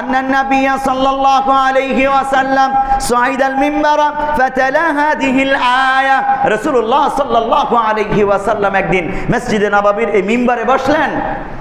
أن النبي صلى الله عليه وسلم صعد المنبر فتلا هذه الآية رسول الله صلى الله عليه وسلم একদিন মসজিদে নববীর এই মিম্বরে বসলেন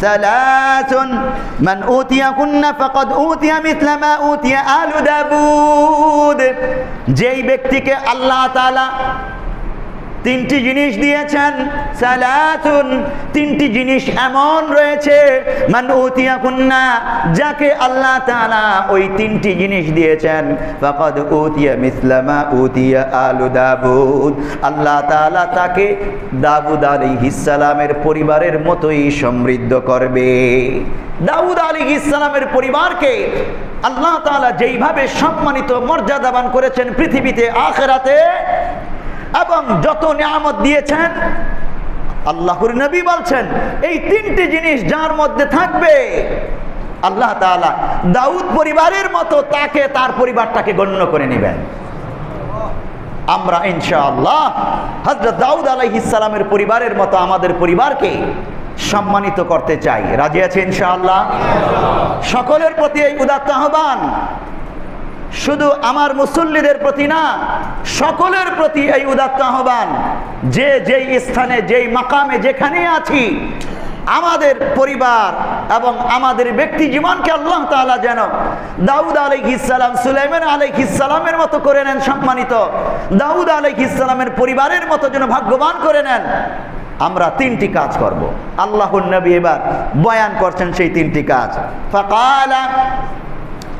ثلاث من أوتيكن فقد أوتي مثل ما أوتي آل داود যেই ব্যক্তিকে আল্লাহ তাআলা তিনটি জিনিস দিয়েছেন, সালাতুন। তিনটি জিনিস এমন রয়েছে, মান উতিয়া কুন্না, যাকে আল্লাহ তাআলা ওই তিনটি জিনিস দিয়েছেন, ফাকাদ উতিয়া মিসলামা উতিয়া আলু দাবুদ। আল্লাহ তাআলা তাকে দাউদ আলাইহিস সালামের পরিবারের মতোই সমৃদ্ধ করবে। দাউদ আলাইহিস সালামের পরিবারকে আল্লাহ তাআলা যেইভাবে সম্মানিত মর্যাদাবান করেছেন পৃথিবীতে, আখেরাতে এবং যত নিয়ামত দিয়েছেন, আল্লাহর নবী বলছেন, এই তিনটি জিনিস যার মধ্যে থাকবে, আল্লাহ তাআলা দাউদ পরিবারের মতো তাকে তার পরিবারটাকে গণ্য করে নেবেন। আমরা ইনশাআল্লাহ হজরত দাউদ আলাইহিসালামের পরিবারের মতো আমাদের পরিবারকে সম্মানিত করতে চাই। রাজি আছে ইনশাআল্লাহ? সকলের প্রতি এই উদাত্ত আহ্বান। শুধু আমার মুসল্লিদের প্রতি না, সকলের প্রতি এই উদাত্ত আহ্বান, যে যেই স্থানে, যেই মাকামে যেখানে আছি, আমাদের পরিবার এবং আমাদের ব্যক্তি জীবনকে আল্লাহ তাআলা যেন দাউদ আলাইহিসসালাম সুলাইমান আলাইহিসসালামের মতো করে নেন সম্মানিত, দাউদ আলাইহিসসালামের পরিবারের মতো যেন ভাগ্যবান করে নেন। আমরা তিনটি কাজ করব। আল্লাহর নবী এবার বয়ান করছেন সেই তিনটি কাজ।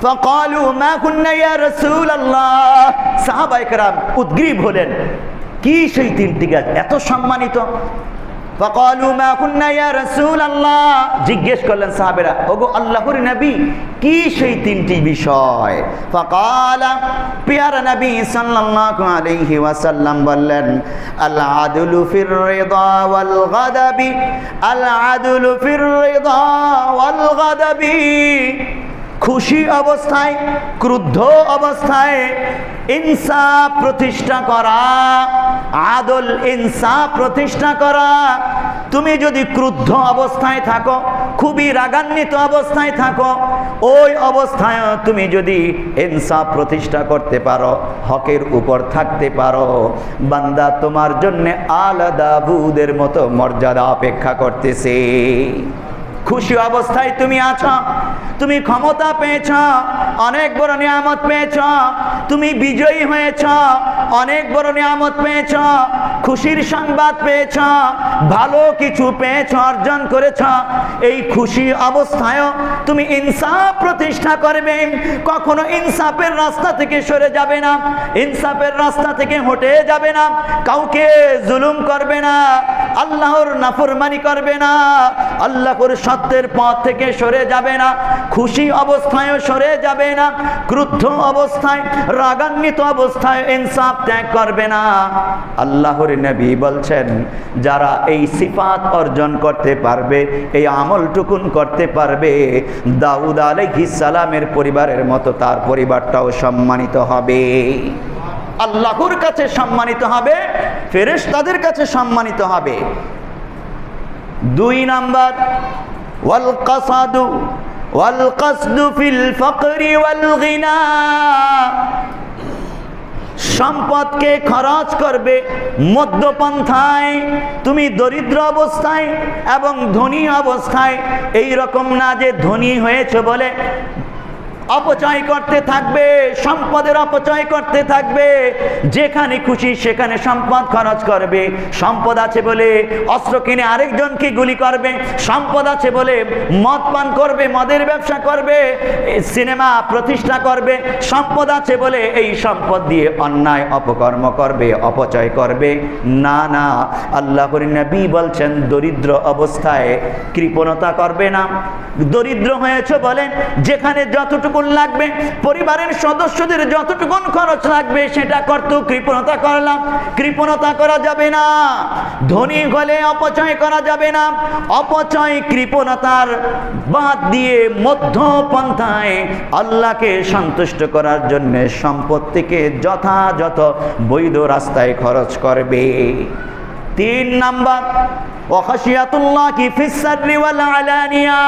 ফকালু মা কুন্না ইয়া রাসূলুল্লাহ। সাহাবায়ে কেরাম উদ্গ্রীব হলেন। কি সেই তিনটি গাছ? এত সম্মানিত। জিজ্ঞেস করলেন সাহাবেরা, ওগো আল্লাহর নবী, কি সেই তিনটি বিষয়? ফকালা, পিয়ারা নবী সাল্লাল্লাহু আলাইহি ওয়াসাল্লাম বললেন আল আদলু ফির রিদা ওয়াল গাদাবি আল ফির খুশি অবস্থায়, ক্রুদ্ধ অবস্থায় ইনসাফ প্রতিষ্ঠা করা, আদল ইনসাফ প্রতিষ্ঠা করা। তুমি যদি ক্রুদ্ধ অবস্থায় থাকো, খুবই রাগান্বিত অবস্থায় থাকো, ওই অবস্থায় তুমি যদি ইনসাফ প্রতিষ্ঠা করতে পারো, হকের উপর থাকতে পারো। বান্দা তোমার জন্য আলাদা বুদের মতো মর্যাদা অপেক্ষা করতেছে। খুশি অবস্থায় তুমি আছো, তুমি ক্ষমতা পেয়েছ, অনেক বড় নিয়ামত পেয়েছ, তুমি বিজয়ী হয়েছ, অনেক বড় নিয়ামত পেয়েছ, খুশির সংবাদ পেয়েছ, ভালো কিছু পেয়েছ, অর্জন করেছ। এই খুশি অবস্থায়ও তুমি ইনসাফ প্রতিষ্ঠা করবে। কখনো ইনসাফের রাস্তা থেকে সরে যাবে না, ইনসাফের রাস্তা থেকে হটে যাবে না, কাউকে জুলুম করবে না। আল্লাহর নাফরমানি করবে না। আল্লাহর সত্যের পথ থেকে সরে যাবে না। খুশি অবস্থায়ও সরে যাবে না। ক্রুদ্ধ অবস্থায়, রাগান্বিত অবস্থায় ইনসাফ ত্যাগ করবে না। আল্লাহর নবী বলছেন, যারা এই সিফাত অর্জন করতে পারবে, এই আমলটুকুন করতে পারবে, দাউদ আলাইহিস সালামের পরিবারের মতো তার পরিবারটাও সম্মানিত হবে। আল্লাহর কাছে সম্মানিত হবে ফেরেশ তাদের কাছে সম্মানিত হবে। দুই নাম্বার, ওয়াল কাসাদু, ওয়াল কাসদু ফিল ফকরি ওয়াল গিনা। সম্পদকে খরচ করবে মধ্যপন্থায় তুমি দরিদ্র অবস্থায় এবং ধনী অবস্থায়। এই রকম না যে ধনী হয়েছে বলে অপচয় করতে থাকবে, সম্পদের অপচয় করতে থাকবে। যেখানে খুশি সেখানে সম্পদ খরচ করবে। সম্পদ আছে বলে অস্ত্র কিনে আরেকজনকে গুলি করবে। সম্পদ আছে বলে মদ পান করবে, মদের ব্যবসা করবে, সিনেমা প্রতিষ্ঠা করবে। সম্পদ আছে বলে এই সম্পদ দিয়ে অন্যায় অপকর্ম করবে, অপচয় করবে। না না, আল্লাহর নবী বলছেন, দরিদ্র অবস্থায় কৃপণতা করবে না। দরিদ্র হয়েছে বলেন, যেখানে যতটুকু যতটুকুন লাগবে, পরিবারের সদস্যদের যতটুকুন খরচ লাগবে, সেটা করতে কৃপণতা করলাম। কৃপণতা করা যাবে না, ধনী হলে অপচয় করা যাবে না। অপচয় কৃপণতার বাদ দিয়ে মধ্যপন্থায় আল্লাহকে সন্তুষ্ট করার জন্য সম্পত্তিকে যথাযথ বৈধ রাস্তায় খরচ করবে। তিন নাম্বার ওখাশিয়াতুল্লাহ কি ফিসারি ওয়াল আলানিয়া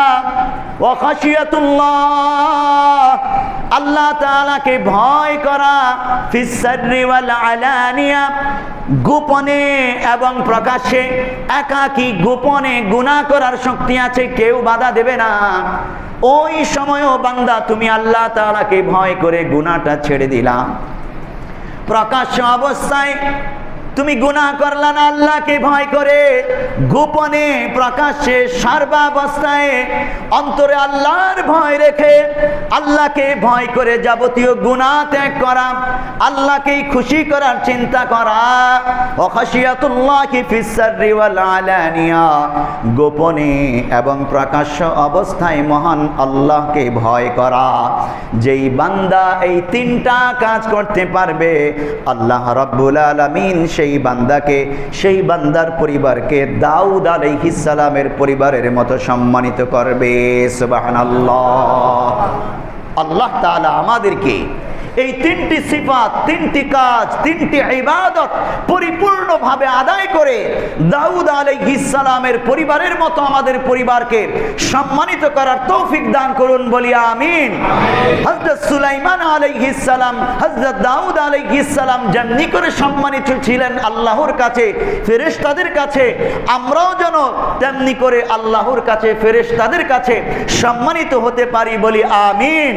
ওখাশিয়াতুল্লাহ আল্লাহ তালাকে ভয় করা আলানিয়া, গোপনে এবং প্রকাশ্যে একাকি গোপনে গুণা করার শক্তি আছে, কেউ বাধা দেবে না। ওই সময়ও বান্দা তুমি আল্লাহ তালাকে ভয় করে গুণাটা ছেড়ে দিলাম প্রকাশ্য অবস্থায় তুমি গুনাহ করলা না আল্লাহকে ভয় করে? গোপনে, প্রকাশ্যে, সর্বাবস্থায়, অন্তরে আল্লাহর ভয় রেখে আল্লাহকে ভয় করে যাবতীয় গুনাহ ত্যাগ করা, আল্লাহকেই খুশি করার চিন্তা করা। গোপনে এবং প্রকাশ্য অবস্থায় মহান আল্লাহকে ভয় করা। যেই বান্দা এই তিনটা কাজ করতে পারবে, আল্লাহ রাব্বুল আলামিন সেই বান্দাকে, সেই বান্দার পরিবারকে দাউদ সালামের পরিবারের মতো সম্মানিত করবে। সুবাহ আল্লাহ আল্লাহ তালা আমাদেরকে এই তিনটি সিফাত, তিনটি কাজ, তিনটি ইবাদত পরিপূর্ণভাবে আদায় করে দাউদ সালামের পরিবারের মতো আমাদের পরিবারকে সম্মানিত করার তৌফিক দান করুন বলি আমিন। হযরত সুলাইমান সালাম, হযরত দাউদ সালাম যেমনি করে সম্মানিত ছিলেন আল্লাহর কাছে, ফেরেশতাদের কাছে, আমরাও যেন তেমনি করে আল্লাহর কাছে, ফেরেশতাদের কাছে সম্মানিত হতে পারি বলি আমিন।